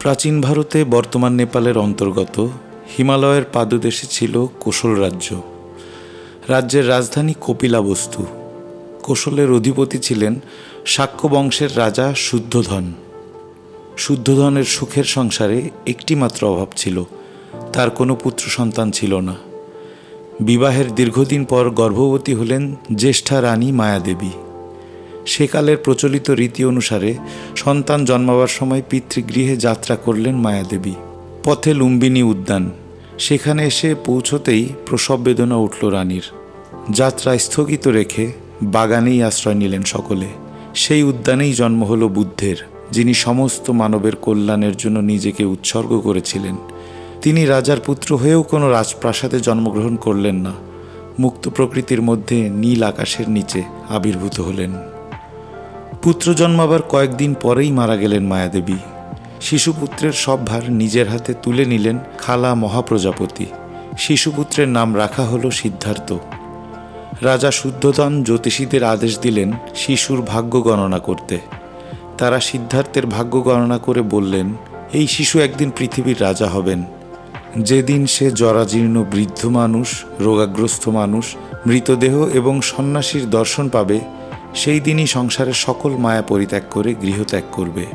প্রাচীন ভারতে বর্তমান নেপালের অন্তর্গত হিমালয়ের পাদদেশে ছিল কোশল রাজ্য। রাজ্যের রাজধানী কপিলাবস্তু। কোশলের অধিপতি ছিলেন শাক্য বংশের রাজা শুদ্ধধন। শুদ্ধধনের সুখের সংসারে একটি মাত্র অভাব ছিল, তার কোনো পুত্র সন্তান ছিল না। বিবাহের দীর্ঘদিন পর গর্ভবতী হলেন জ্যেষ্ঠা রানী মায়াদেবী। সেকালের প্রচলিত রীতি অনুসারে সন্তান জন্মাবার সময় পিতৃগৃহে যাত্রা করলেন মায়াদেবী। পথে লুম্বিনী উদ্যান। সেখানে এসে পৌঁছতেই প্রসব বেদনা উঠল রানীর। যাত্রা স্থগিত রেখে বাগানেই আশ্রয় নিলেন সকলে। সেই উদ্যানেই জন্ম হল বুদ্ধের, যিনি সমস্ত মানবের কল্যাণের জন্য নিজেকে উৎসর্গ করেছিলেন। তিনি রাজার পুত্র হয়েও কোনো রাজপ্রাসাদে জন্মগ্রহণ করলেন না। মুক্ত প্রকৃতির মধ্যে নীল আকাশের নিচে আবির্ভূত হলেন। পুত্র জন্মাবার কয়েকদিন পরেই মারা গেলেন মায়াদেবী। শিশুপুত্রের সব ভার নিজের হাতে তুলে নিলেন খালা মহাপ্রজাপতি। শিশুপুত্রের নাম রাখা হল সিদ্ধার্থ। রাজা শুদ্ধধন জ্যোতিষীদের আদেশ দিলেন শিশুর ভাগ্য গণনা করতে। তারা সিদ্ধার্থের ভাগ্য গণনা করে বললেন, এই শিশু একদিন পৃথিবীর রাজা হবেন। যেদিন সে জরাজীর্ণ বৃদ্ধ মানুষ, রোগাগ্রস্ত মানুষ, মৃতদেহ এবং সন্ন্যাসীর দর্শন পাবে সেই দিনই সংসারের সকল মায়া পরিত্যাগ করে গৃহত্যাগ করবে।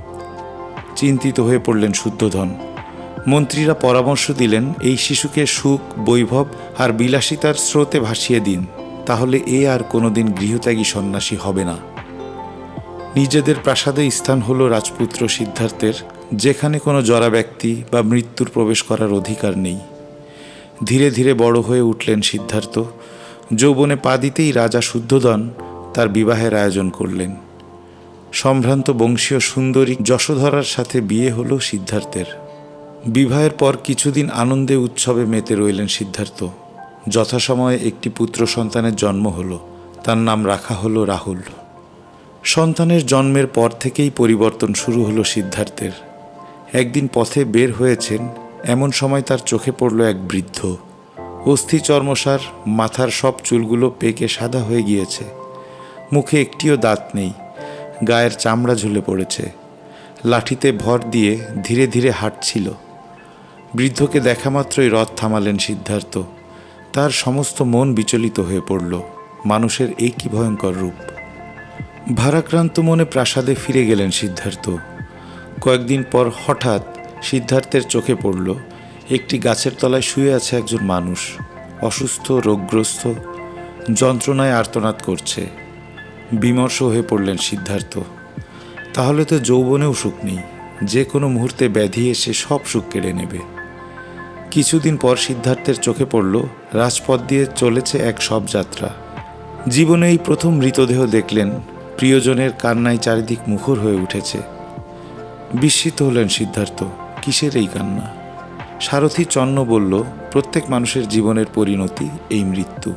চিন্তিত হয়ে পড়লেন শুদ্ধধন। মন্ত্রীরা পরামর্শ দিলেন, এই শিশুকে সুখ, বৈভব আর বিলাসিতার স্রোতে ভাসিয়ে দিন, তাহলে এ আর কোনোদিন গৃহত্যাগী সন্ন্যাসী হবে না। নিজেদের প্রাসাদে স্থান হল রাজপুত্র সিদ্ধার্থের, যেখানে কোনো জরা ব্যক্তি বা মৃত্যুর প্রবেশ করার অধিকার নেই। ধীরে ধীরে বড় হয়ে উঠলেন সিদ্ধার্থ। যৌবনে পা দিতেই রাজা শুদ্ধধন তার বিবাহের আয়োজন করলেন। সম্ভ্রান্ত বংশীয় সুন্দরী যশোধরার সাথে বিয়ে হল সিদ্ধার্থের। বিবাহের পর কিছুদিন আনন্দে উৎসবে মেতে রইলেন সিদ্ধার্থ। যথাসময়ে একটি পুত্র সন্তানের জন্ম হলো, তার নাম রাখা হলো রাহুল। সন্তানের জন্মের পর থেকেই পরিবর্তন শুরু হলো সিদ্ধার্থের। একদিন পথে বের হয়েছেন, এমন সময় তার চোখে পড়ল এক বৃদ্ধ। অস্থি চর্মসার মাথার সব চুলগুলো পেকে সাদা হয়ে গিয়েছে। মুখে একটিও দাঁত নেই, গায়ের চামড়া ঝুলে পড়েছে। লাঠিতে ভর দিয়ে ধীরে ধীরে হাঁটছিল। বৃদ্ধকে দেখা মাত্রই রথ থামালেন সিদ্ধার্থ। তার সমস্ত মন বিচলিত হয়ে পড়ল, মানুষের এই কি ভয়ঙ্কর রূপ। ভারাক্রান্ত মনে প্রাসাদে ফিরে গেলেন সিদ্ধার্থ। কয়েকদিন পর হঠাৎ সিদ্ধার্থের চোখে পড়ল, একটি গাছের তলায় শুয়ে আছে একজন মানুষ। অসুস্থ, রোগগ্রস্ত, যন্ত্রণায় আর্তনাদ করছে। বিমর্ষ হয়ে পড়লেন সিদ্ধার্থ। তাহলে তো যৌবনেও সুখ নেই। যে কোনো মুহূর্তে ব্যাধি এসে সব সুখ কেড়ে নেবে। কিছুদিন পর সিদ্ধার্থের চোখে পড়ল, রাজপথ দিয়ে চলেছে এক সব যাত্রা। জীবনে এই প্রথম মৃতদেহ দেখলেন, প্রিয়জনের কান্নায় চারিদিক মুখর হয়ে উঠেছে। বিস্মিত হলেন সিদ্ধার্থ, কিসের এই কান্না? সারথী চন্ন বলল, প্রত্যেক মানুষের জীবনের পরিণতি এই মৃত্যু।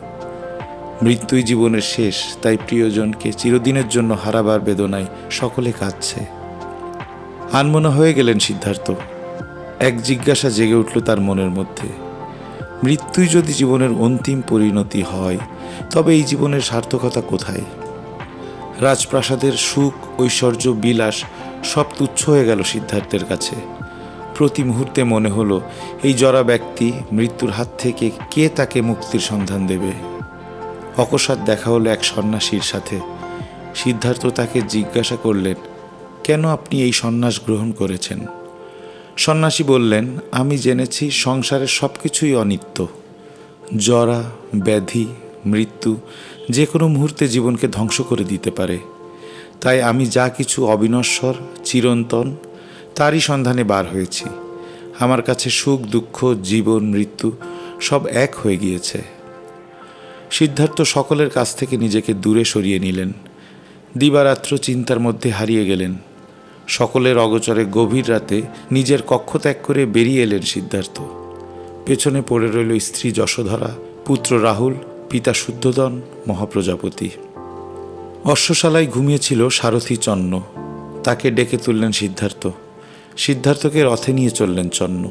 মৃত্যুই জীবনের শেষ, তাই প্রিয়জনকে চিরদিনের জন্য হারাবার বেদনায় সকলে কাঁদছে। আনমনা হয়ে গেলেন সিদ্ধার্থ। এক জিজ্ঞাসা জেগে উঠল তার মনের মধ্যে, মৃত্যুই যদি জীবনের অন্তিম পরিণতি হয়, তবে এই জীবনের সার্থকতা কোথায়? রাজপ্রাসাদের সুখ, ঐশ্বর্য, বিলাস সব তুচ্ছ হয়ে গেল সিদ্ধার্থের কাছে। প্রতি মুহূর্তে মনে হলো, এই জরা ব্যক্তি মৃত্যুর হাত থেকে কে তাকে মুক্তির সন্ধান দেবে? অকস্মাৎ দেখা হলো এক সন্ন্যাসীর সাথে। সিদ্ধার্থ তাকে জিজ্ঞাসা করলেন, কেন আপনি এই সন্ন্যাস গ্রহণ করেছেন? সন্ন্যাসী বললেন, আমি জেনেছি সংসারের সব কিছুই অনিত্য। জরা, ব্যাধি, মৃত্যু যে কোনো মুহূর্তে জীবনকে ধ্বংস করে দিতে পারে। তাই আমি যা কিছু অবিনশ্বর, চিরন্তন, তারই সন্ধানে বার হয়েছি। আমার কাছে সুখ, দুঃখ, জীবন, মৃত্যু সব এক হয়ে গিয়েছে। সিদ্ধার্থ সকলের কাছ থেকে নিজেকে দূরে সরিয়ে নিলেন। দিবারাত্র চিন্তার মধ্যে হারিয়ে গেলেন। সকলের অগচরে গভীর রাতে নিজের কক্ষ ত্যাগ করে বেরিয়ে এলেন সিদ্ধার্থ। পেছনে পড়ে রইল স্ত্রী যশোধরা, পুত্র রাহুল, পিতা শুদ্ধদন, মহাপ্রজাপতি। অশ্বশালায় ঘুমিয়েছিল সারথী চন্ন তাকে ডেকে তুললেন সিদ্ধার্থ। সিদ্ধার্থকে রথে নিয়ে চললেন চন্ন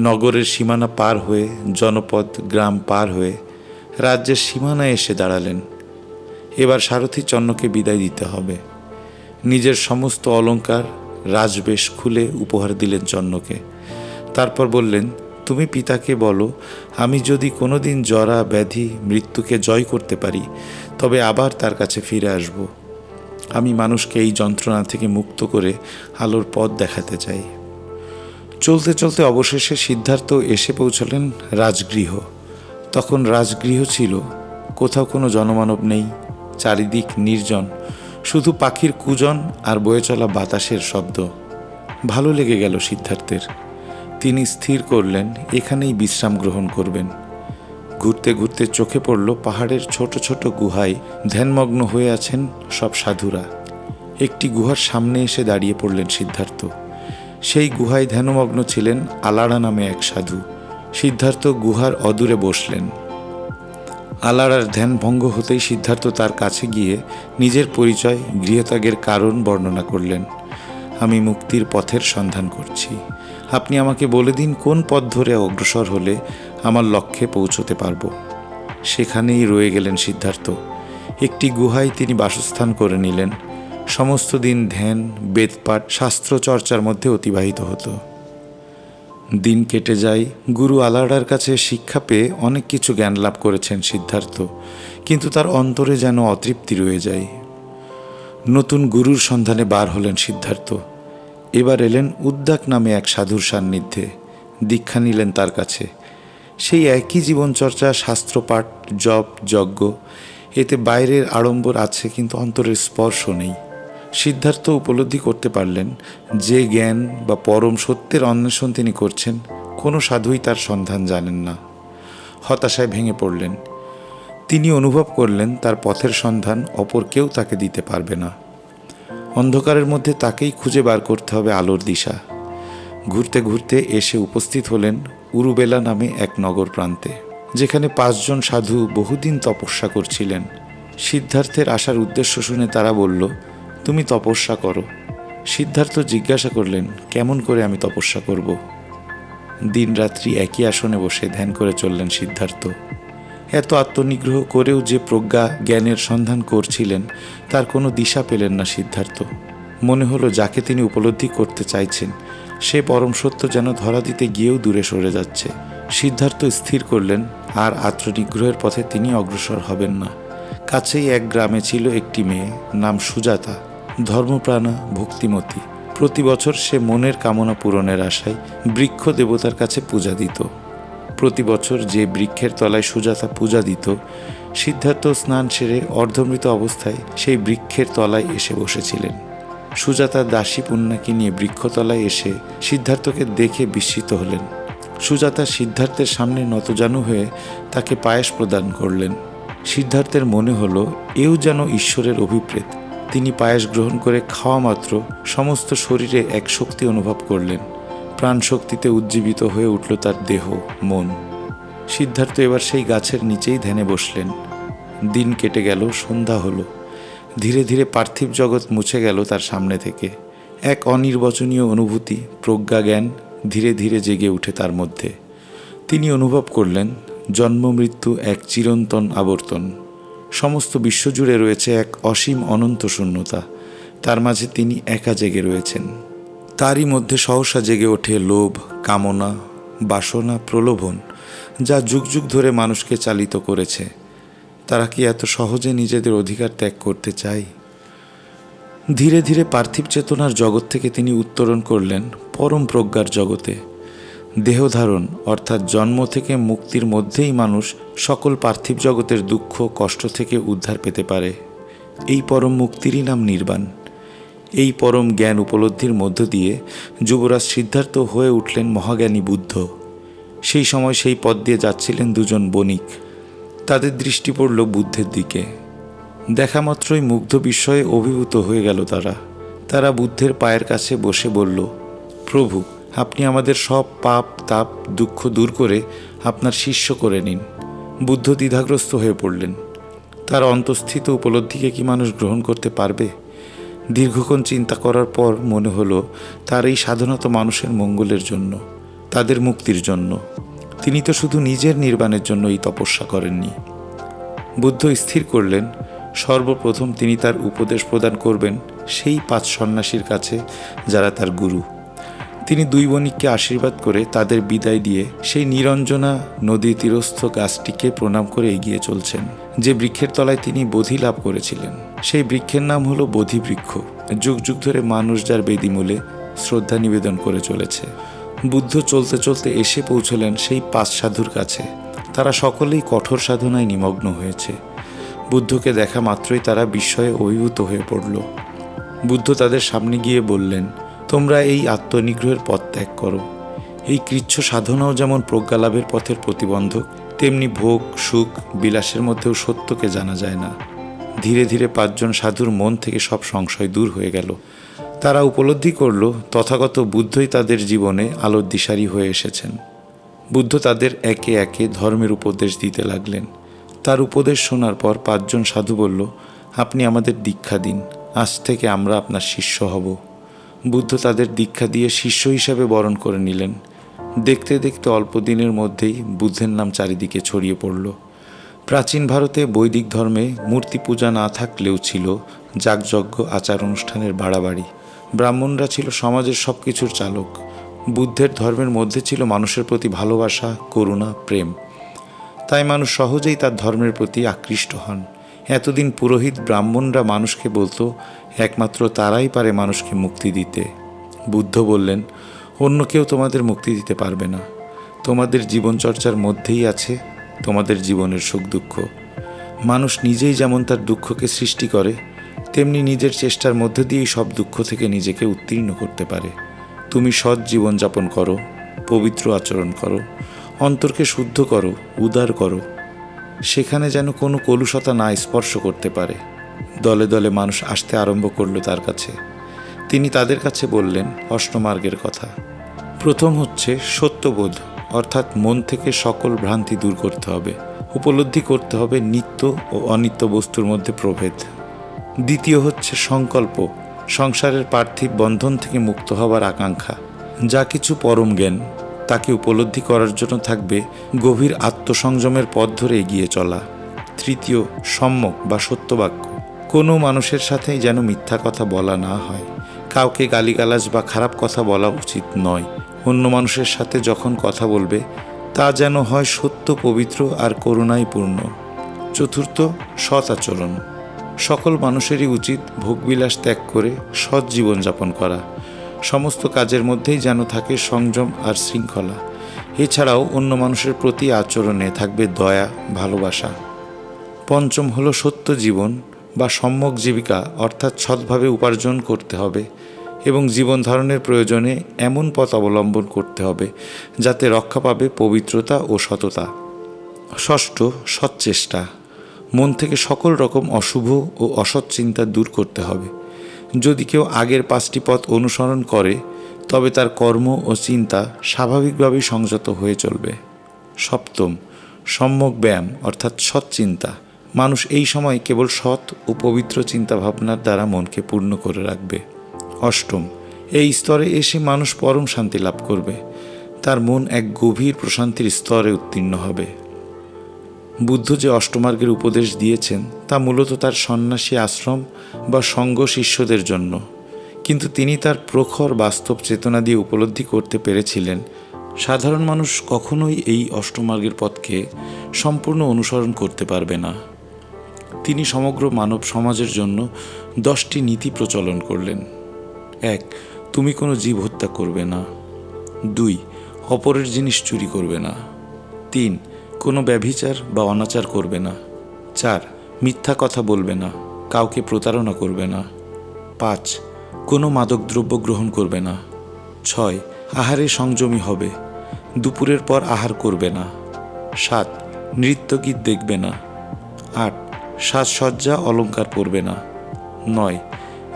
নগরের সীমানা পার হয়ে, জনপদ, গ্রাম পার হয়ে রাজ্যের সীমানায় এসে দাঁড়ালেন। এবার সারথী চন্নকে বিদায় দিতে হবে। নিজের সমস্ত অলঙ্কার, রাজবেশ খুলে উপহার দিলেন চন্নকে। তারপর বললেন, তুমি পিতাকে বলো, আমি যদি কোনোদিন জরা, ব্যাধি, মৃত্যুকে জয় করতে পারি, তবে আবার তার কাছে ফিরে আসব। আমি মানুষকে এই যন্ত্রণা থেকে মুক্ত করে আলোর পথ দেখাতে চাই। চলতে চলতে অবশেষে সিদ্ধার্থ এসে পৌঁছলেন রাজগৃহ। তখন রাজগৃহ ছিল। কোথাও কোনো জনমানব নেই, চারিদিক নির্জন। শুধু পাখির কুজন আর বয়ে চলা বাতাসের শব্দ। ভালো লেগে গেল সিদ্ধার্থের। তিনি স্থির করলেন, এখানেই বিশ্রাম গ্রহণ করবেন। ঘুরতে ঘুরতে চোখে পড়ল পাহাড়ের ছোট ছোট গুহায় ধ্যানমগ্ন হয়ে আছেন সব সাধুরা। একটি গুহার সামনে এসে দাঁড়িয়ে পড়লেন সিদ্ধার্থ। সেই গুহায় ধ্যানমগ্ন ছিলেন আলাড়া নামে এক সাধু। সিদ্ধার্থ গুহার অদূরে বসলেন। আলাড়ার ধ্যান ভঙ্গ হতেই সিদ্ধার্থ তার কাছে গিয়ে নিজের পরিচয়, গৃহত্যাগের কারণ বর্ণনা করলেন। আমি মুক্তির পথের সন্ধান করছি। আপনি আমাকে বলে দিন কোন পথ ধরে অগ্রসর হলে আমার লক্ষ্যে পৌঁছতে পারব? সেখানেই রয়ে গেলেন সিদ্ধার্থ। একটি গুহায় তিনি বাসস্থান করে নিলেন। সমস্ত দিন ধ্যান, বেদপাঠ শাস্ত্রচর্চার মধ্যে অতিবাহিত হতো। দিন কেটে যায়। গুরু আলাড়ার কাছে শিক্ষা পেয়ে অনেক কিছু জ্ঞান লাভ করেছেন সিদ্ধার্থ। কিন্তু তার অন্তরে যেন অতৃপ্তি রয়ে যায়। নতুন গুরুর সন্ধানে বার হলেন সিদ্ধার্থ। এবার এলেন উদ্যাক নামে এক সাধুর সান্নিধ্যে। দীক্ষা নিলেন তার কাছে। সেই একই জীবনচর্চা শাস্ত্রপাঠ জপ, যজ্ঞ, এতে বাইরের আড়ম্বর আছে কিন্তু অন্তরের স্পর্শ নেই। সিদ্ধার্থ উপলব্ধি করতে পারলেন যে জ্ঞান বা পরম সত্যের অন্বেষণ তিনি করছেন, কোনো সাধুই তার সন্ধান জানেন না। হতাশায় ভেঙে পড়লেন। তিনি অনুভব করলেন তার পথের সন্ধান অপর কেউ তাকে দিতে পারবে না। অন্ধকারের মধ্যে তাকেই খুঁজে বার করতে হবে আলোর দিশা। ঘুরতে ঘুরতে এসে উপস্থিত হলেন উরুবেলা নামে এক নগর প্রান্তে, যেখানে পাঁচজন সাধু বহুদিন তপস্যা করছিলেন। সিদ্ধার্থের আসার উদ্দেশ্য শুনে তারা বলল তুমি তপস্যা করো। সিদ্ধার্থ জিজ্ঞাসা করলেন, কেমন করে আমি তপস্যা করব? দিনরাত্রি একই আসনে বসে ধ্যান করে চললেন সিদ্ধার্থ। এত আত্মনিগ্রহ করেও যে প্রজ্ঞা জ্ঞানের সন্ধান করছিলেন, তার কোনো দিশা পেলেন না সিদ্ধার্থ। মনে হলো যাকে তিনি উপলব্ধি করতে চাইছেন, সে পরম সত্য যেন ধরা দিতে গিয়েও দূরে সরে যাচ্ছে। সিদ্ধার্থ স্থির করলেন, আর আত্মনিগ্রহের পথে তিনি অগ্রসর হবেন না। কাছেই এক গ্রামে ছিল একটি মেয়ে, নাম সুজাতা। ধর্মপ্রাণা, ভক্তিমতী। প্রতি বছর সে মনের কামনা পূরণের আশায় বৃক্ষ দেবতার কাছে পূজা দিত। প্রতি বছর যে বৃক্ষের তলায় সুজাতা পূজা দিত, সিদ্ধার্থ স্নান সেরে অর্ধমৃত অবস্থায় সেই বৃক্ষের তলায় এসে বসেছিলেন। সুজাতা দাসী পুণ্যাকে নিয়ে বৃক্ষতলায় এসে সিদ্ধার্থকে দেখে বিস্মিত হলেন। সুজাতা সিদ্ধার্থের সামনে নতজানু হয়ে তাকে পায়েস প্রদান করলেন। সিদ্ধার্থের মনে হলো, এও যেন ঈশ্বরের অভিপ্রেত। তিনি পায়েস গ্রহণ করে খাওয়া মাত্র সমস্ত শরীরে এক শক্তি অনুভব করলেন। প্রাণ শক্তিতে উজ্জীবিত হয়ে উঠল তার দেহ, মন। সিদ্ধার্থ এবার সেই গাছের নিচেই ধ্যানে বসলেন। দিন কেটে গেল, সন্ধ্যা হলো। ধীরে ধীরে পার্থিব জগৎ মুছে গেল তার সামনে থেকে। এক অনির্বচনীয় অনুভূতি, প্রজ্ঞা জ্ঞান ধীরে ধীরে জেগে উঠে তার মধ্যে। তিনি অনুভব করলেন, জন্ম মৃত্যু এক চিরন্তন আবর্তন। সমস্ত বিশ্বজুড়ে রয়েছে এক অসীম অনন্ত শূন্যতা। তার মাঝে তিনি একা জেগে রয়েছেন। তারই মধ্যে সহসা জেগে ওঠে লোভ, কামনা, বাসনা, প্রলোভন, যা যুগ যুগ ধরে মানুষকে চালিত করেছে। তারা কি এত সহজে নিজেদের অধিকার ত্যাগ করতে চায়? ধীরে ধীরে পার্থিব চেতনার জগৎ থেকে তিনি উত্তরণ করলেন পরম প্রজ্ঞার জগতে। দেহধারণ, অর্থাৎ জন্ম থেকে মুক্তির মধ্যেই মানুষ সকল পার্থিব জগতের দুঃখ, কষ্ট থেকে উদ্ধার পেতে পারে। এই পরম মুক্তিরই নাম নির্বাণ। এই পরম জ্ঞান উপলব্ধির মধ্য দিয়ে যুবরাজ সিদ্ধার্থ হয়ে উঠলেন মহাজ্ঞানী বুদ্ধ। সেই সময় সেই পথ দিয়ে যাচ্ছিলেন দুজন বণিক। তাদের দৃষ্টি পড়ল বুদ্ধের দিকে। দেখা মাত্রই মুগ্ধ বিস্ময়ে অভিভূত হয়ে গেল তারা। তারা বুদ্ধের পায়ের কাছে বসে বলল, প্রভু আপনি আমাদের সব পাপ, তাপ, দুঃখ দূর করে আপনার শিষ্য করে নিন। বুদ্ধ দ্বিধাগ্রস্ত হয়ে পড়লেন। তার অন্তঃস্থিত উপলব্ধিকে কি মানুষ গ্রহণ করতে পারবে? দীর্ঘক্ষণ চিন্তা করার পর মনে হলো তার এই সাধনত মানুষের মঙ্গলের জন্য, তাদের মুক্তির জন্য। তিনি তো শুধু নিজের নির্বাণের জন্য এই তপস্যা করেননি। বুদ্ধ স্থির করলেন, সর্বপ্রথম তিনি তার উপদেশ প্রদান করবেন সেই পাঁচ সন্ন্যাসীর কাছে যারা তার গুরু। তিনি দুই বণিককে আশীর্বাদ করে তাদের বিদায় দিয়ে সেই নিরঞ্জনা নদী তীরস্থ গাছটিকে প্রণাম করে এগিয়ে চলছেন। যে বৃক্ষের তলায় তিনি বোধি লাভ করেছিলেন, সেই বৃক্ষের নাম হলো বোধি বৃক্ষ যুগ যুগ ধরে মানুষ যার বেদিমূলে শ্রদ্ধা নিবেদন করে চলেছে। বুদ্ধ চলতে চলতে এসে পৌঁছলেন সেই পাঁচ সাধুর কাছে। তারা সকলেই কঠোর সাধনায় নিমগ্ন হয়েছে। বুদ্ধকে দেখা মাত্রই তারা বিস্ময়ে অভিভূত হয়ে পড়ল। বুদ্ধ তাদের সামনে গিয়ে বললেন তোমরা এই আত্মনিগ্রহের পথ ত্যাগ করো। এই কৃচ্ছ সাধনাও যেমন প্রজ্ঞালাভের পথের প্রতিবন্ধক, তেমনি ভোগ, সুখ, বিলাসের মধ্যেও সত্যকে জানা যায় না। ধীরে ধীরে পাঁচজন সাধুর মন থেকে সব সংশয় দূর হয়ে গেল। তারা উপলব্ধি করল, তথাগত বুদ্ধই তাদের জীবনে আলোর দিশারি হয়ে এসেছেন। বুদ্ধ তাদের একে একে ধর্মের উপদেশ দিতে লাগলেন। তার উপদেশ শোনার পর পাঁচজন সাধু বলল, আপনি আমাদের দীক্ষা দিন। আজ থেকে আমরা আপনার শিষ্য হব। বুদ্ধ তাদের দীক্ষা দিয়ে শিষ্য হিসাবে বরণ করে নিলেন। দেখতে দেখতে অল্প দিনের মধ্যেই বুদ্ধের নাম চারিদিকে ছড়িয়ে পড়ল। প্রাচীন ভারতে বৈদিক ধর্মে মূর্তি পূজা না থাকলেও ছিল যাগযজ্ঞ আচার অনুষ্ঠানের বাড়াবাড়ি। ব্রাহ্মণরা ছিল সমাজের সব কিছুর চালক। বুদ্ধের ধর্মের মধ্যে ছিল মানুষের প্রতি ভালোবাসা, করুণা, প্রেম। তাই মানুষ সহজেই তার ধর্মের প্রতি আকৃষ্ট হন। এতদিন পুরোহিত ব্রাহ্মণরা মানুষকে বলতো, একমাত্র তারাই পারে মানুষকে মুক্তি দিতে। বুদ্ধ বললেন, অন্য কেউ তোমাদের মুক্তি দিতে পারবে না। তোমাদের জীবনচর্চার মধ্যেই আছে তোমাদের জীবনের সুখ দুঃখ। মানুষ নিজেই যেমন তার দুঃখকে সৃষ্টি করে, তেমনি নিজের চেষ্টার মধ্যে দিয়েই সব দুঃখ থেকে নিজেকে উত্তীর্ণ করতে পারে। তুমি সৎ জীবনযাপন করো, পবিত্র আচরণ করো, অন্তরকে শুদ্ধ করো, উদার করো সেখানে যেন কোনো কলুষতা না স্পর্শ করতে পারে। দলে দলে মানুষ আসতে আরম্ভ করল তার কাছে। তিনি তাদের কাছে বললেন, অষ্টমার্গের কথা। প্রথম হচ্ছে সত্যবোধ, অর্থাৎ মন থেকে সকল ভ্রান্তি দূর করতে হবে। উপলব্ধি করতে হবে নিত্য ও অনিত্য বস্তুর মধ্যে প্রভেদ। দ্বিতীয় হচ্ছে সংকল্প, সংসারের পার্থিব বন্ধন থেকে মুক্ত হবার আকাঙ্ক্ষা। যা কিছু পরম জ্ঞান। তাকে উপলব্ধি করার জন্য থাকবে গভীর আত্মসংযমের পথ ধরে এগিয়ে চলা। তৃতীয়, সম্যক বা সত্যবাক্য। কোনো মানুষের সাথেই যেন মিথ্যা কথা বলা না হয়। কাউকে গালিগালাজ বা খারাপ কথা বলা উচিত নয়। অন্য মানুষের সাথে যখন কথা বলবে, তা যেন হয় সত্য, পবিত্র আর করুণাই পূর্ণ চতুর্থ, সৎ আচরণ। সকল মানুষেরই উচিত ভোগবিলাস ত্যাগ করে সৎ জীবনযাপন করা। সমস্ত কাজের মধ্যেই যেন থাকে সংযম আর শৃঙ্খলা। এছাড়াও অন্য মানুষের প্রতি আচরণে থাকবে দয়া, ভালোবাসা। পঞ্চম হলো সত্য জীবন বা সম্যক জীবিকা, অর্থাৎ সৎভাবে উপার্জন করতে হবে এবং জীবন ধারণের প্রয়োজনে এমন পথ অবলম্বন করতে হবে যাতে রক্ষা পাবে পবিত্রতা ও সততা। ষষ্ঠ, সৎচেষ্টা। মন থেকে সকল রকম অশুভ ও অসৎ চিন্তা দূর করতে হবে। যদি কেউ আগের পাঁচটি পথ অনুসরণ করে, তবে তার কর্ম ও চিন্তা স্বাভাবিকভাবেই সংযত হয়ে চলবে। সপ্তম, সম্যক ব্যায়াম, অর্থাৎ সৎ চিন্তা। মানুষ এই সময় কেবল সৎ ও পবিত্র চিন্তাভাবনার দ্বারা মনকে পূর্ণ করে রাখবে। অষ্টম, এই স্তরে এসে মানুষ পরম শান্তি লাভ করবে। তার মন এক গভীর প্রশান্তির স্তরে উত্তীর্ণ হবে। বুদ্ধ যে অষ্টমার্গের উপদেশ দিয়েছেন, তা মূলত তার সন্ন্যাসী আশ্রম বা সঙ্গ শিষ্যদের জন্য। কিন্তু তিনি তার প্রখর বাস্তব চেতনা দিয়ে উপলব্ধি করতে পেরেছিলেন। সাধারণ মানুষ কখনোই এই অষ্টমার্গের পথকে সম্পূর্ণ অনুসরণ করতে পারবে না। তিনি সমগ্র মানব সমাজের জন্য দশটি নীতি প্রচলন করলেন। এক, তুমি কোনো জীব হত্যা করবে না। দুই, অপরের জিনিস চুরি করবে না। তিন কোনো ব্যভিচার বা অনাচার করবে না। চার, মিথ্যা কথা বলবে না। কাউকে প্রতারণা করবে না। পাঁচ, কোনো মাদকদ্রব্য গ্রহণ করবে না। ছয়, আহারে সংযমী হবে। দুপুরের পর আহার করবে না। সাত, নৃত্যগীত দেখবে না। আট, সাজসজ্জা অলঙ্কার পরবে না। নয়,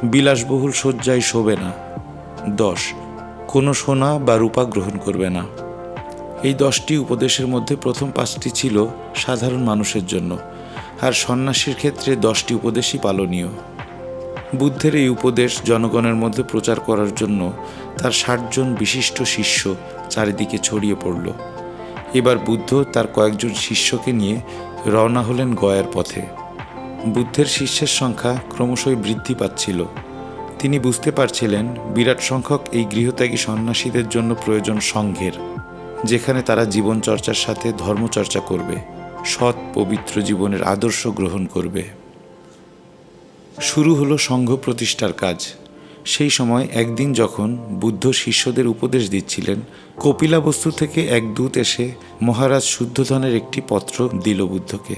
বিলাসবহুল শয্যায় শোবে না। দশ, কোনো সোনা বা রূপা গ্রহণ করবে না। এই দশটি উপদেশের মধ্যে প্রথম পাঁচটি ছিল সাধারণ মানুষের জন্য, আর সন্ন্যাসীর ক্ষেত্রে দশটি উপদেশই পালনীয়। বুদ্ধের এই উপদেশ জনগণের মধ্যে প্রচার করার জন্য তার ষাটজন বিশিষ্ট শিষ্য চারিদিকে ছড়িয়ে পড়ল। এবার বুদ্ধ তার কয়েকজন শিষ্যকে নিয়ে রওনা হলেন গয়ার পথে। বুদ্ধের শিষ্যের সংখ্যা ক্রমশই বৃদ্ধি পাচ্ছিল। তিনি বুঝতে পারছিলেন বিরাট সংখ্যক এই গৃহত্যাগী সন্ন্যাসীদের জন্য প্রয়োজন সংঘের। যেখানে তারা জীবন চর্চার সাথে ধর্মচর্চা করবে, সৎ পবিত্র জীবনের আদর্শ গ্রহণ করবে। শুরু হলো সংঘ প্রতিষ্ঠার কাজ। সেই সময় একদিন যখন বুদ্ধ শিষ্যদের উপদেশ দিচ্ছিলেন, কপিলাবস্তু থেকে এক দূত এসে মহারাজ শুদ্ধধনের একটি পত্র দিল বুদ্ধকে।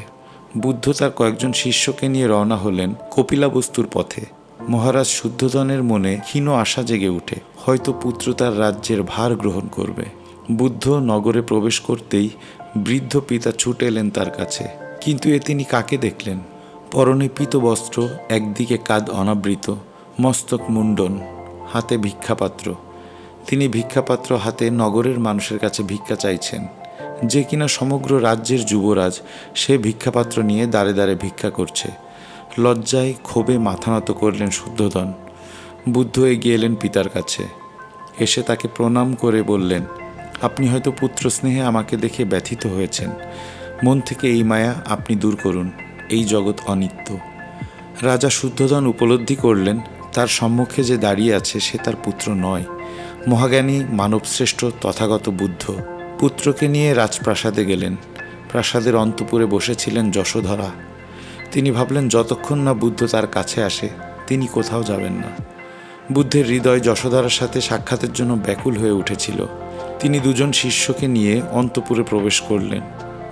বুদ্ধ তার কয়েকজন শিষ্যকে নিয়ে রওনা হলেন কপিলাবস্তুর পথে। মহারাজ শুদ্ধধনের মনে ক্ষীণ আশা জেগে উঠে, হয়তো পুত্র তার রাজ্যের ভার গ্রহণ করবে। বুদ্ধ নগরে প্রবেশ করতেই বৃদ্ধ পিতা ছুটে এলেন তার কাছে। কিন্তু এ তিনি কাকে দেখলেন? পরনে পীত বস্ত্র, একদিকে কাঁধ অনাবৃত, মস্তক মুন্ডন হাতে ভিক্ষাপাত্র। তিনি ভিক্ষাপাত্র হাতে নগরের মানুষের কাছে ভিক্ষা চাইছেন। যে কিনা সমগ্র রাজ্যের যুবরাজ সে ভিক্ষাপাত্র নিয়ে দাঁড়ে দাঁড়ে ভিক্ষা করছে। লজ্জায় ক্ষোভে মাথা নত করলেন শুদ্ধধন। বুদ্ধ এগিয়ে এলেন পিতার কাছে। এসে তাকে প্রণাম করে বললেন আপনি হয়তো পুত্র স্নেহে আমাকে দেখে ব্যথিত হয়েছেন। মন থেকে এই মায়া আপনি দূর করুন। এই জগৎ অনিত্য। রাজা শুদ্ধধন উপলব্ধি করলেন, তার সম্মুখে যে দাঁড়িয়ে আছে সে তার পুত্র নয়। মহাজ্ঞানী, মানবশ্রেষ্ঠ, তথাগত বুদ্ধ। পুত্রকে নিয়ে রাজপ্রাসাদে গেলেন। প্রাসাদের অন্তপুরে বসেছিলেন যশোধরা। তিনি ভাবলেন, যতক্ষণ না বুদ্ধ তার কাছে আসে, তিনি কোথাও যাবেন না। বুদ্ধের হৃদয় যশোধরার সাথে সাক্ষাতের জন্য ব্যাকুল হয়ে উঠেছিল। তিনি দুজন শিষ্যকে নিয়ে অন্তপুরে প্রবেশ করলেন।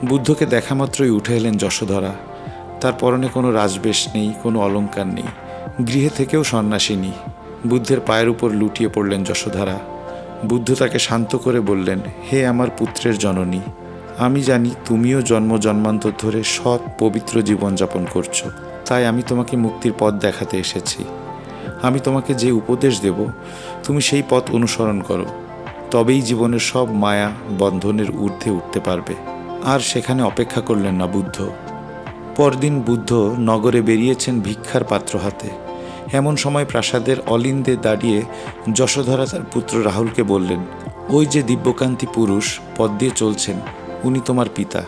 বুদ্ধকে দেখা মাত্রই উঠে এলেন যশোধরা। তার পরনে কোনো রাজবেশ নেই, কোনো অলঙ্কার নেই। গৃহে থেকেও সন্ন্যাসিনী বুদ্ধের পায়ের উপর লুটিয়ে পড়লেন যশোধারা। বুদ্ধ তাকে শান্ত করে বললেন, হে আমার পুত্রের জননী, আমি জানি তুমিও জন্ম জন্মান্তর ধরে সৎ, পবিত্র জীবনযাপন করছ। তাই আমি তোমাকে মুক্তির পথ দেখাতে এসেছি। আমি তোমাকে যে উপদেশ দেব, তুমি সেই পথ অনুসরণ করো। তবেই জীবনের সব মায়া বন্ধনের ঊর্ধ্বে উঠতে পারবে। আর সেখানে অপেক্ষা করলেন না বুদ্ধ। পরদিন বুদ্ধ নগরে বেরিয়েছেন ভিক্ষার পাত্র হাতে। এমন সময় প্রাসাদের অলিন্দে দাঁড়িয়ে যশোধরা তার পুত্র রাহুলকে বললেন, ওই যে দিব্যকান্তি পুরুষ পদ দিয়ে চলছেন, উনি তোমার পিতা।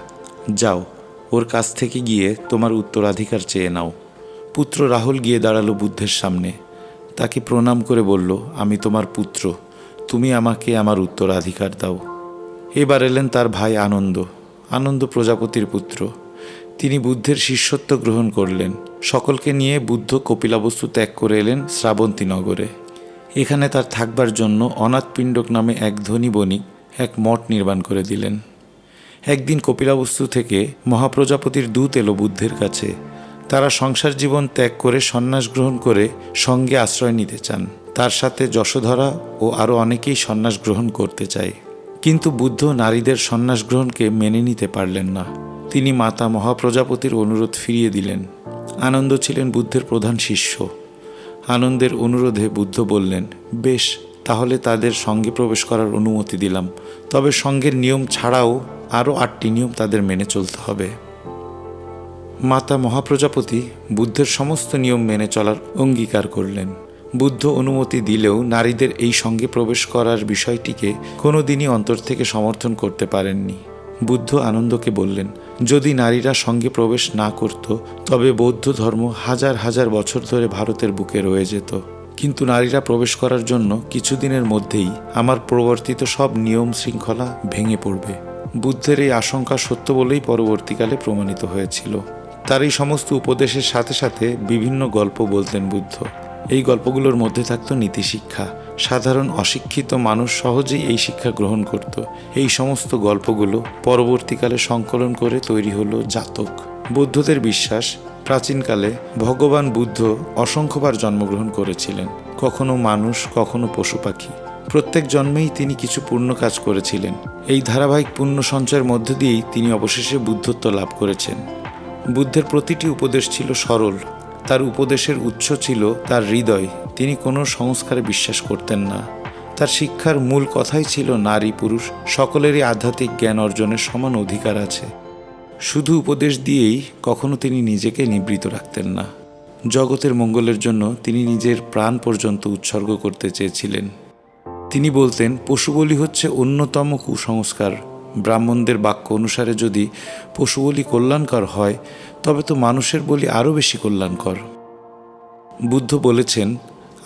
যাও, ওর কাছ থেকে গিয়ে তোমার উত্তরাধিকার চেয়ে নাও। পুত্র রাহুল গিয়ে দাঁড়াল বুদ্ধের সামনে। তাকে প্রণাম করে বলল, আমি তোমার পুত্র। তুমি আমাকে আমার উত্তরাধিকার দাও। এবার এলেন তার ভাই আনন্দ। আনন্দ প্রজাপতির পুত্র। তিনি বুদ্ধের শিষ্যত্ব গ্রহণ করলেন। সকলকে নিয়ে বুদ্ধ কপিলাবস্তু ত্যাগ করে এলেন শ্রাবন্তী নগরে এখানে তার থাকবার জন্য অনাথ পিণ্ডক নামে এক ধনী বণিক এক মঠ নির্মাণ করে দিলেন। একদিন কপিলাবস্তু থেকে মহাপ্রজাপতির দূত এলো বুদ্ধের কাছে। তারা সংসার জীবন ত্যাগ করে সন্ন্যাস গ্রহণ করে সঙ্গে আশ্রয় নিতে চান। তার সাথে যশোধরা ও আরও অনেকেই সন্ন্যাস গ্রহণ করতে চায়। কিন্তু বুদ্ধ নারীদের সন্ন্যাস গ্রহণকে মেনে নিতে পারলেন না। তিনি মাতা মহাপ্রজাপতির অনুরোধ ফিরিয়ে দিলেন। আনন্দ ছিলেন বুদ্ধের প্রধান শিষ্য। আনন্দের অনুরোধে বুদ্ধ বললেন, বেশ, তাহলে তাদের সঙ্গে প্রবেশ করার অনুমতি দিলাম। তবে সঙ্গের নিয়ম ছাড়াও আরও আটটি নিয়ম তাদের মেনে চলতে হবে। মাতা মহাপ্রজাপতি বুদ্ধের সমস্ত নিয়ম মেনে চলার অঙ্গীকার করলেন। বুদ্ধ অনুমতি দিলেও নারীদের এই সঙ্গে প্রবেশ করার বিষয়টিকে কোনো দিনই অন্তর থেকে সমর্থন করতে পারেননি। বুদ্ধ আনন্দকে বললেন, যদি নারীরা সঙ্গে প্রবেশ না করত, তবে বৌদ্ধ ধর্ম হাজার হাজার বছর ধরে ভারতের বুকে রয়ে যেত। কিন্তু নারীরা প্রবেশ করার জন্য কিছুদিনের মধ্যেই আমার প্রবর্তিত সব নিয়ম শৃঙ্খলা ভেঙে পড়বে। বুদ্ধের এই আশঙ্কা সত্য বলেই পরবর্তীকালে প্রমাণিত হয়েছিল। তার এই সমস্ত উপদেশের সাথে সাথে বিভিন্ন গল্প বলতেন বুদ্ধ। এই গল্পগুলোর মধ্যে থাকতো নীতিশিক্ষা সাধারণ অশিক্ষিত মানুষ সহজেই এই শিক্ষা গ্রহণ করত। এই সমস্ত গল্পগুলো পরবর্তীকালে সংকলন করে তৈরি হলো জাতক। বৌদ্ধদের বিশ্বাস, প্রাচীনকালে ভগবান বুদ্ধ অসংখ্যবার জন্মগ্রহণ করেছিলেন। কখনো মানুষ, কখনো পশু পাখি। প্রত্যেক জন্মেই তিনি কিছু পূর্ণ কাজ করেছিলেন। এই ধারাবাহিক পুণ্য সঞ্চয়ের মধ্য দিয়েই তিনি অবশেষে বুদ্ধত্ব লাভ করেছেন। বুদ্ধের প্রতিটি উপদেশ ছিল সরল তার উপদেশের উৎস ছিল তার হৃদয়। তিনি কোনো সংস্কারে বিশ্বাস করতেন না। তার শিক্ষার মূল কথাই ছিল নারী পুরুষ, সকলেরই আধ্যাত্মিক জ্ঞান অর্জনের সমান অধিকার আছে। শুধু উপদেশ দিয়েই কখনো তিনি নিজেকে নিবৃত রাখতেন না। জগতের মঙ্গলের জন্য তিনি নিজের প্রাণ পর্যন্ত উৎসর্গ করতে চেয়েছিলেন। তিনি বলতেন পশুবলি হচ্ছে অন্যতম কুসংস্কার। ব্রাহ্মণদের বাক্য অনুসারে যদি পশু বলি কল্যাণকর হয়, তবে তো মানুষের বলি আরও বেশি কল্যাণকর। বুদ্ধ বলেছেন,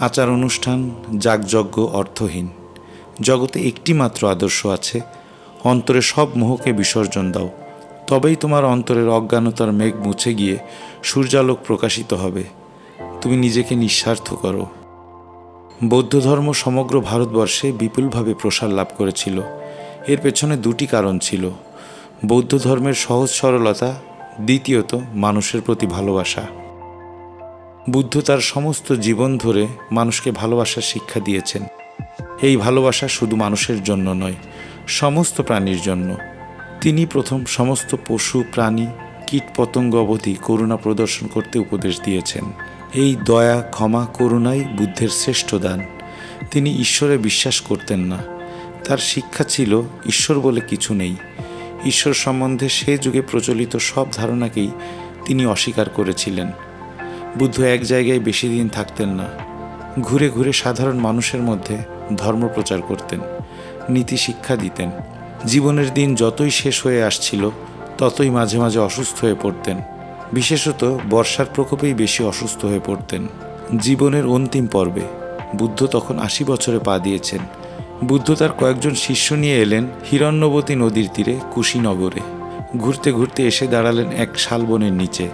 আচার অনুষ্ঠান যাগযজ্ঞ অর্থহীন। জগতে একটি মাত্র আদর্শ আছে, অন্তরে সব মোহকে বিসর্জন দাও। তবেই তোমার অন্তরের অজ্ঞানতার মেঘ মুছে গিয়ে সূর্যালোক প্রকাশিত হবে। তুমি নিজেকে নিঃস্বার্থ করো। বৌদ্ধ ধর্ম সমগ্র ভারতবর্ষে বিপুলভাবে প্রসার লাভ করেছিল। এর পেছনে দুটি কারণ ছিল। বৌদ্ধ ধর্মের সহজ সরলতা, দ্বিতীয়ত মানুষের প্রতি ভালোবাসা। বুদ্ধ তার সমস্ত জীবন ধরে মানুষকে ভালোবাসার শিক্ষা দিয়েছেন। এই ভালোবাসা শুধু মানুষের জন্য নয়, সমস্ত প্রাণীর জন্য। তিনি প্রথম সমস্ত পশু, প্রাণী কীট পতঙ্গ অবধি করুণা প্রদর্শন করতে উপদেশ দিয়েছেন। এই দয়া, ক্ষমা, করুণাই বুদ্ধের শ্রেষ্ঠ দান। তিনি ঈশ্বরে বিশ্বাস করতেন না। তার শিক্ষা ছিল, ঈশ্বর বলে কিছু নেই। ঈশ্বর সম্বন্ধে সে যুগে প্রচলিত সব ধারণাকেই তিনি অস্বীকার করেছিলেন। বুদ্ধ এক জায়গায় বেশি দিন থাকতেন না। ঘুরে ঘুরে সাধারণ মানুষের মধ্যে ধর্ম প্রচার করতেন, নীতি শিক্ষা দিতেন। জীবনের দিন যতই শেষ হয়ে আসছিল, ততই মাঝে মাঝে অসুস্থ হয়ে পড়তেন। বিশেষত বর্ষার প্রকোপেই বেশি অসুস্থ হয়ে পড়তেন। জীবনের অন্তিম পর্বে বুদ্ধ তখন আশি বছরে পা দিয়েছেন। বুদ্ধ তার কয়েকজন শিষ্য নিয়ে এলেন হিরণ্যবতী নদীর তীরে কুশীনগরে। ঘুরতে ঘুরতে এসে দাঁড়ালেন এক শালবনের নিচে।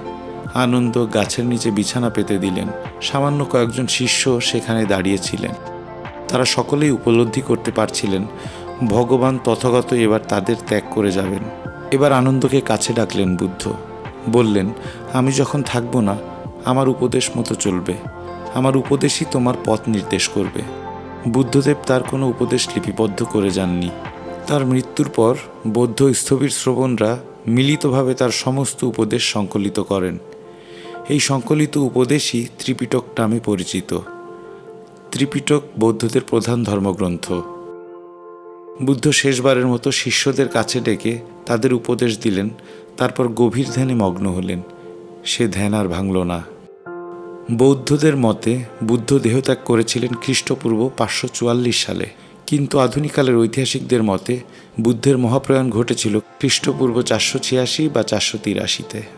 আনন্দ গাছের নিচে বিছানা পেতে দিলেন। সামান্য কয়েকজন শিষ্য সেখানে দাঁড়িয়েছিলেন। তারা সকলেই উপলব্ধি করতে পারছিলেন, ভগবান তথাগত এবার তাদের ত্যাগ করে যাবেন। এবার আনন্দকে কাছে ডাকলেন বুদ্ধ। বললেন, আমি যখন থাকব না, আমার উপদেশ মতো চলবে। আমার উপদেশই তোমার পথ নির্দেশ করবে। বুদ্ধদেব তার কোনো উপদেশ লিপিবদ্ধ করে যাননি। তার মৃত্যুর পর বৌদ্ধ স্থবির শ্রবণরা মিলিতভাবে তার সমস্ত উপদেশ সংকলিত করেন। এই সংকলিত উপদেশই ত্রিপিটক নামে পরিচিত। ত্রিপিটক বৌদ্ধদের প্রধান ধর্মগ্রন্থ। বুদ্ধ শেষবারের মতো শিষ্যদের কাছে ডেকে তাদের উপদেশ দিলেন, তারপর গভীর ধ্যানে মগ্ন হলেন। সে ধ্যান আর ভাঙল না। বৌদ্ধদের মতে, বুদ্ধ দেহত্যাগ করেছিলেন খ্রিস্টপূর্ব পাঁচশো চুয়াল্লিশ সালে। কিন্তু আধুনিককালের ঐতিহাসিকদের মতে, বুদ্ধের মহাপ্রয়াণ ঘটেছিল খ্রিস্টপূর্ব চারশো ছিয়াশি বা চারশো তিরাশিতে।